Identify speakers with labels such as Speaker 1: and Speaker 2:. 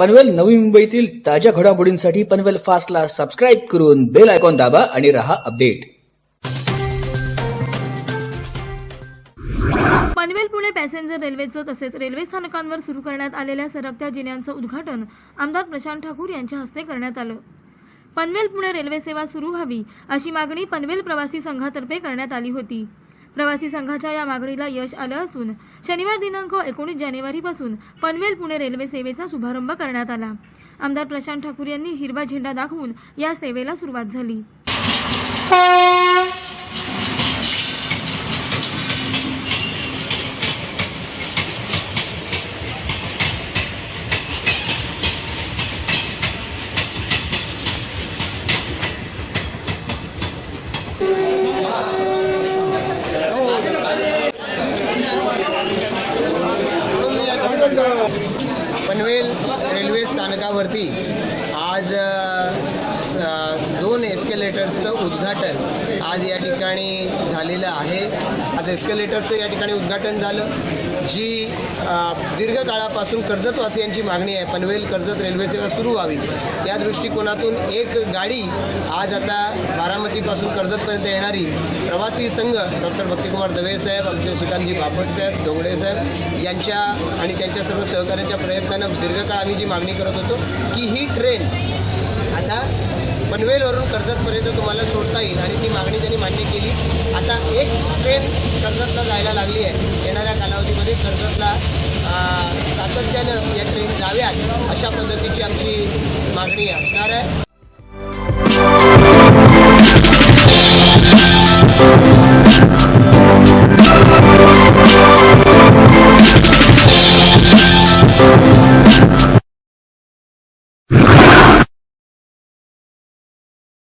Speaker 1: पनवेल नवी मुंबईतील ताज्या घडामोडींसाठी पनवेल फास्टला सबस्क्राईब करून बेल आयकॉन दाबा आणि रहा अपडेट
Speaker 2: पनवेल पुणे पॅसेंजर रेल्वेचं तसेच रेल्वे स्थानकांवर सुरू करण्यात आलेल्या सरकत्या जिन्यांचं उद्घाटन आमदार प्रशांत ठाकूर यांच्या हस्ते करण्यात आलं. पनवेल पुणे रेल्वे सेवा सुरू व्हावी अशी मागणी पनवेल प्रवासी संघातर्फे करण्यात आली होती. प्रवासी संघाच्या या मागणीला यश आलं असून शनिवार दिनांक एकोणीस जानेवारीपासून पनवेल पुणे रेल्वे सेवेचा शुभारंभ करण्यात आला. आमदार प्रशांत ठाकूर यांनी हिरवा झेंडा दाखवून या सेवेला सुरुवात झाली.
Speaker 3: पनवेल रेल्वे आज एस्केलेटर्सचं उद्घाटन आज या ठिकाणी झालेलं आहे. आज एस्केलेटरचं या ठिकाणी उद्घाटन झालं. जी दीर्घकाळापासून कर्जतवासियांची मागणी आहे पनवेल कर्जत रेल्वे सेवा सुरू व्हावी या दृष्टिकोनातून एक गाडी आज आता बारामतीपासून कर्जतपर्यंत येणारी प्रवासी संघ डॉक्टर भक्तिकुमार दवे साहेब आमचे श्रीकांतजी बापट साहेब डोंगडे साहेब यांच्या आणि त्यांच्या सर्व सहकाऱ्यांच्या प्रयत्नानं दीर्घकाळ आम्ही जी मागणी करत होतो की ही ट्रेन आता पनवेलवरून कर्जतपर्यंत तुम्हाला सोडता येईल आणि ती मागणी त्यांनी मान्य केली. आता एक ट्रेन कर्जतला जायला लागली आहे. येणाऱ्या कालावधीमध्ये कर्जतला सातत्यानं या ट्रेन जाव्यात अशा पद्धतीची आमची मागणी असणार आहे.